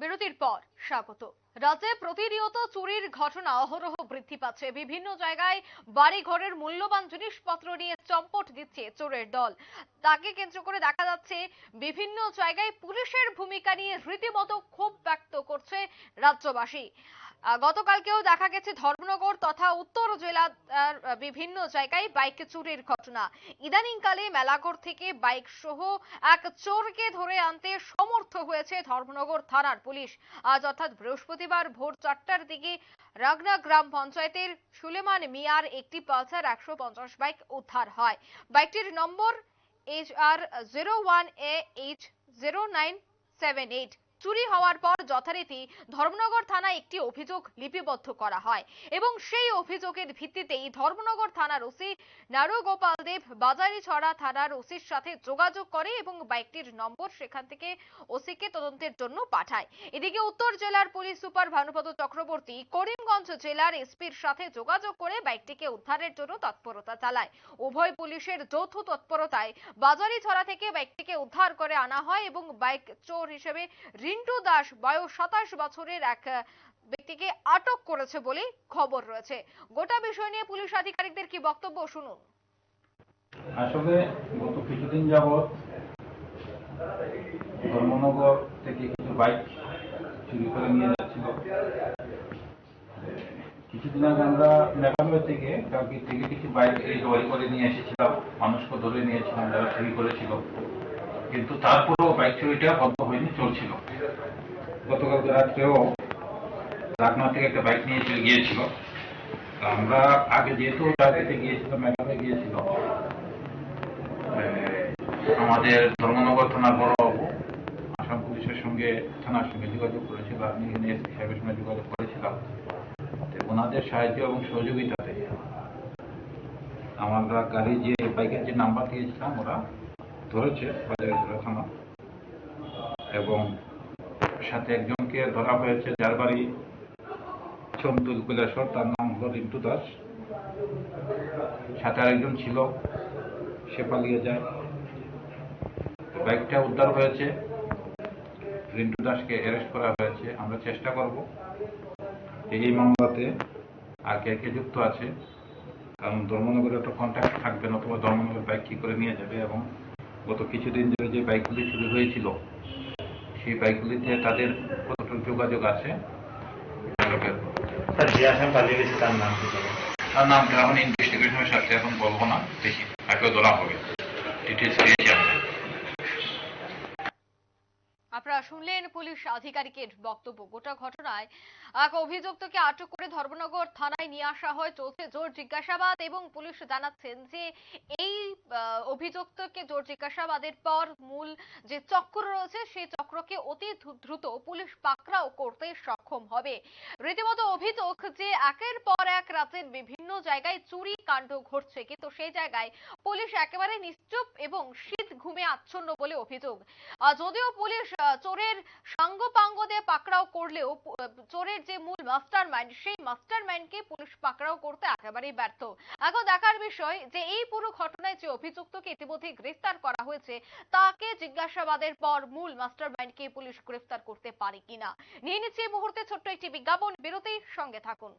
বিরতির পর স্বাগত। রাজ্যে প্রতিনিয়ত চুরির ঘটনা, অহরহ বৃদ্ধি পাচ্ছে। বিভিন্ন জায়গায় বাড়ি ঘরের মূল্যবান জিনিসপত্র নিয়ে চম্পট দিচ্ছে চোরের দল। তাকে কেন্দ্র করে দেখা যাচ্ছে, বিভিন্ন জায়গায় পুলিশের ভূমিকা নিয়ে রীতিমতো ক্ষোভ ব্যক্ত করছে রাজ্যবাসী। গতকালকেও দেখা গেছে ধর্মনগর তথা উত্তর জেলার বিভিন্ন জায়গায় বাইক চুরির ঘটনা। ইদানিংকালে মেলাঘর থেকে বাইক সহ এক চোরকে ধরে আনতে সমর্থ হয়েছে ধর্মনগর থানার পুলিশ। আজ অর্থাৎ বৃহস্পতিবার ভোর চারটার দিকে রাগনা গ্রাম পঞ্চায়েতের সুলেমান মিয়ার একটি পালসার একশো পঞ্চাশ বাইক উদ্ধার হয়। বাইকটির number H R zero one A H zero nine seven eight চুরি হওয়ার পর যথারীতি ধর্মনগর থানায় একটি অভিযোগ লিপিবদ্ধ করা হয় এবং সেই অভিযোগের ভিত্তিতেই ধর্মনগর থানার ওসি নারুগোপাল দেব বাজারিছড়া থানার ওসির সাথে যোগাযোগ করে এবং বাইকটির নম্বর সেখান থেকে ওসিকে তদন্তের জন্য পাঠায়। এদিকে উত্তর জেলার পুলিশ সুপার ভানুপদ চক্রবর্তী করিমগঞ্জ জেলার এসপির সাথে যোগাযোগ করে বাইকটিকে উদ্ধারের জন্য তৎপরতা চালায়। উভয় পুলিশের যৌথ তৎপরতায় বাজারিছড়া থেকে বাইকটিকে উদ্ধার করে আনা হয় এবং বাইক চোর হিসেবে রিন্টু দাস বয়স সাতাশ বছরের এক ব্যক্তিকে আটক করেছে বলে খবর রয়েছে। গোটা বিষয় নিয়ে পুলিশ আধিকারিকদের কি বক্তব্য শুনুন। আসলে গত কিছুদিন যাবৎ ধর্মনগর থেকে কিছু বাইক চুরি করে নিয়ে যাচ্ছিল। কিছুদিন আগে আমরা মেঘালয় থেকে কালকে থেকে কিছু বাইক এই জয় করে নিয়ে এসেছিলাম। মানুষকে ধরে নিয়েছিলাম যারা চুরি করেছিল। কিন্তু তারপরেও বাইক চুরিটা বন্ধ হয়নি, চলছিল। গতকাল রাত্রেও রাগনা থেকে একটা বাইক নিয়ে চলে গিয়েছিল। আমরা আগে যেহেতু রাজনীতি গিয়েছিলাম মেঘালয় গিয়েছিল আমাদের ধর্মনগর থানার বড়বাবু আসাম পুলিশের সঙ্গে, থানার সঙ্গে যোগাযোগ করেছিল। আপনি এখানে এসপি সাহেবের সঙ্গে যোগাযোগ করেছিলাম। ওনাদের সাহায্য এবং সহযোগিতাতে আমরা গাড়ি যে বাইকের যে নাম্বার দিয়েছিলাম, ওরা ধরেছে বাজারে থানা এবং সাথে একজনকে ধরা হয়েছে যার বাড়ি চমতুল কৈলাসর তার নাম হলো রিন্টু দাস। সাথে আরেকজন ছিল, সে পালিয়ে যায়। বাইকটা উদ্ধার হয়েছে। রিন্টু দাসকে অ্যারেস্ট করা হয়েছে। আমরা চেষ্টা করব। এই মামলাতে আর কে কে যুক্ত আছে, কারণ ধর্মনগরে একটা কন্ট্যাক্ট থাকবে না, অথবা ধর্মনগর বাইক কি করে নিয়ে যাবে এবং গত কিছুদিন ধরে যে বাইকগুলি চুরি হয়েছিল সেই বাইকগুলিতে তাদের কতটুকু যোগাযোগ আছে। সেটা বের করব। স্যার যে আসামি পালিয়ে গেছে তার নাম কি তার নামটা এখন ইনভেস্টিগেশনের সাথে এখন বলব না দেখি তাকে ধরা হবে। ডিটেলস পেয়েছি আমরা আপনারা শুনলেন পুলিশ আধিকারিকের বক্তব্য। গোটা ঘটনায় এক অভিযুক্তকে আটক করে ধর্মনগর থানায় নিয়ে আসা হয়। চলছে জোর জিজ্ঞাসাবাদ এবং পুলিশ জানাচ্ছেন যে অভিযুক্তকে জোর জিজ্ঞাসাবাদের পর মূল যে চক্র রয়েছে, সেই চক্রকে অতি দ্রুত পুলিশ পাকড়াও করতে সক্ষম হবে। রীতিমতো অভিযোগ যে একের পর এক রাজ্যের বিভিন্ন জায়গায় চুরি কাণ্ড ঘটছে, কিন্তু সেই জায়গায় পুলিশ একেবারে নিশ্চুপ এবং শীত ঘুমে আচ্ছন্ন বলে অভিযোগ। যদিও পুলিশ চোরের সাঙ্গ পাঙ্গদের পাকড়াও করলেও চোরের যে মূল মাস্টার মাইন্ড সেই মাস্টার মাইন্ডকে পুলিশ পাকড়াও করতে একেবারেই ব্যর্থ। এখন দেখার বিষয় যে এই পুরো ঘটনায় যে অভিযুক্তকে ইতিমধ্যে গ্রেফতার করা হয়েছে, তাকে জিজ্ঞাসাবাদের পর মূল মাস্টার মাইন্ডকে পুলিশ গ্রেফতার করতে পারে কিনা। নিয়ে নিচ্ছে এই মুহূর্তে ছোট্ট একটি বিজ্ঞাপন, বিরতির সঙ্গে থাকুন।